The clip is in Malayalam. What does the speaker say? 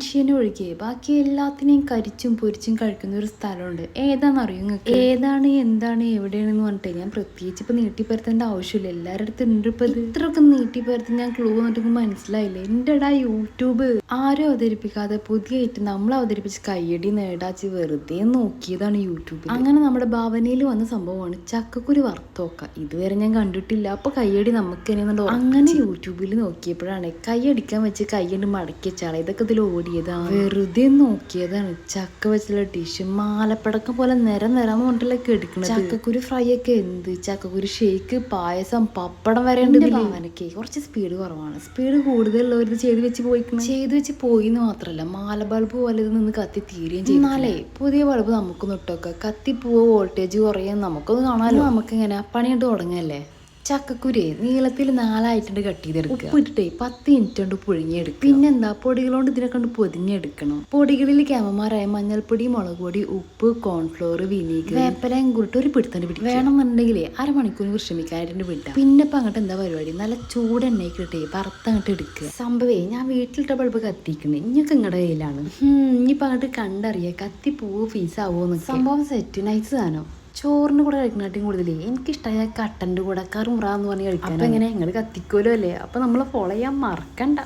മനുഷ്യനെ ഒഴികെ ബാക്കി എല്ലാത്തിനെയും കരിച്ചും പൊരിച്ചും കഴിക്കുന്ന ഒരു സ്ഥലമുണ്ട്. ഏതാണെന്ന് അറിയും നിങ്ങൾക്ക്? ഏതാണ് എന്താണ് എവിടെയാണെന്ന് പറഞ്ഞിട്ട് ഞാൻ പ്രത്യേകിച്ച് ഇപ്പൊ നീട്ടിപ്പരത്തേണ്ട ആവശ്യമില്ല. എല്ലാവരുടെ അടുത്ത് ഉണ്ട് ഇപ്പം ഇത്. ഇത്രയൊക്കെ നീട്ടിപ്പരത്ത് ഞാൻ ക്ലൂ വന്നിട്ട് മനസ്സിലായില്ല? എന്റെടാ യൂട്യൂബ്. ആരും അവതരിപ്പിക്കാതെ പുതിയായിട്ട് നമ്മൾ അവതരിപ്പിച്ച് കയ്യടി നേടാച്ച് വെറുതെ നോക്കിയതാണ് യൂട്യൂബ് അങ്ങനെ നമ്മുടെ ഭാവനയിൽ വന്ന സംഭവമാണ് ചക്കക്കുരു വറുത്തോക്ക. ഇതുവരെ ഞാൻ കണ്ടിട്ടില്ല. അപ്പൊ കയ്യടി നമുക്ക് തന്നെ അങ്ങനെ യൂട്യൂബിൽ നോക്കിയപ്പോഴാണ് കൈയടിക്കാൻ വെച്ച് കൈയ്യണ്ട് മടക്കി വെച്ചാളെ ഇതൊക്കെ ഇതിൽ ഓടിയതാണ് വെറുതെ നോക്കിയതാണ്. ചക്ക വെച്ചുള്ള ഡിഷ് മാലപ്പടക്കം പോലെ നിരം നിറം കൊണ്ടല്ലേ എടുക്കുന്നത് ചക്കക്കുരു ഫ്രൈ ഒക്കെ എന്ത്? ചക്കക്കുരു ഷേക്ക് പായസം പപ്പടം വരെ കുറച്ച് സ്പീഡ് കുറവാണ്. സ്പീഡ് കൂടുതലുള്ളവർ ഇത് ചെയ്ത് വെച്ച് പോയിക്കണം? ചെയ്ത് വെച്ച് പോയി എന്ന് മാത്രമല്ല മാല ബൾബ് പോലെ ഇത് നിന്ന് കത്തി തീരുകയും ചെയ്യും എന്നാലേ പുതിയ ബൾബ് നമുക്കൊന്ന് ഇട്ടൊക്കെ. കത്തി പോവ വോൾട്ടേജ് കുറയാൻ നമുക്കൊന്ന് കാണാമല്ലോ നമുക്ക് ഇങ്ങനെ പണിയിട്ട് തുടങ്ങല്ലേ? ചക്കക്കുരെ നീളത്തിൽ നാലായിട്ടുണ്ട് കട്ട് ചെയ്തെടുക്കുക. ഉപ്പിട്ടിട്ടേ പത്ത് മിനിറ്റ് കൊണ്ട് പുഴുങ്ങിയെടുക്കുക. പിന്നെന്താ പൊടികളോണ്ട് ഇതിനെ കൊണ്ട് പൊതിഞ്ഞെടുക്കണം. പൊടികളിൽ ക്യാമമാരായ മഞ്ഞൾപ്പൊടി മുളക് പൊടി ഉപ്പ് കോൺഫ്ലോർ വിനീഗർ വേപ്പലയും കൂട്ട് ഒരു പിടുത്തണ്ട് പിടിക്കും വേണമെന്നുണ്ടെങ്കിൽ അരമണിക്കൂർ വിശ്രമിക്കാനായിട്ട് വിട്ടാം പിന്നെ ഇപ്പൊ അങ്ങോട്ട് എന്താ പരിപാടി? നല്ല ചൂട് എണ്ണയ്ക്ക് ഇട്ടേ വറുത്ത് അങ്ങോട്ട് എടുക്കുക. സംഭവേ ഞാൻ വീട്ടിലിട്ട ബൾബ് കത്തിക്കണേ. ഇനിയൊക്കെ നിങ്ങളുടെ കയ്യിലാണ്. ഇനിയിപ്പോ അങ്ങോട്ട് കണ്ടറിയാ കത്തി പോവോ ഫീസ് ആവോന്ന് സംഭവം സെറ്റ് നൈസ് സാധനം. ചോറിന് കൂടെ കഴിക്കണാട്ടും കൂടുതലേ. എനിക്കിഷ്ടമായ കട്ടന്റെ കൂടെ കറുമുറ എന്ന് പറഞ്ഞ് കഴിക്കാൻ അപ്പം എങ്ങനെ? നിങ്ങൾ കത്തിക്കോലോ അല്ലേ? അപ്പം നമ്മൾ ഫോളോ ചെയ്യാൻ മറക്കണ്ട.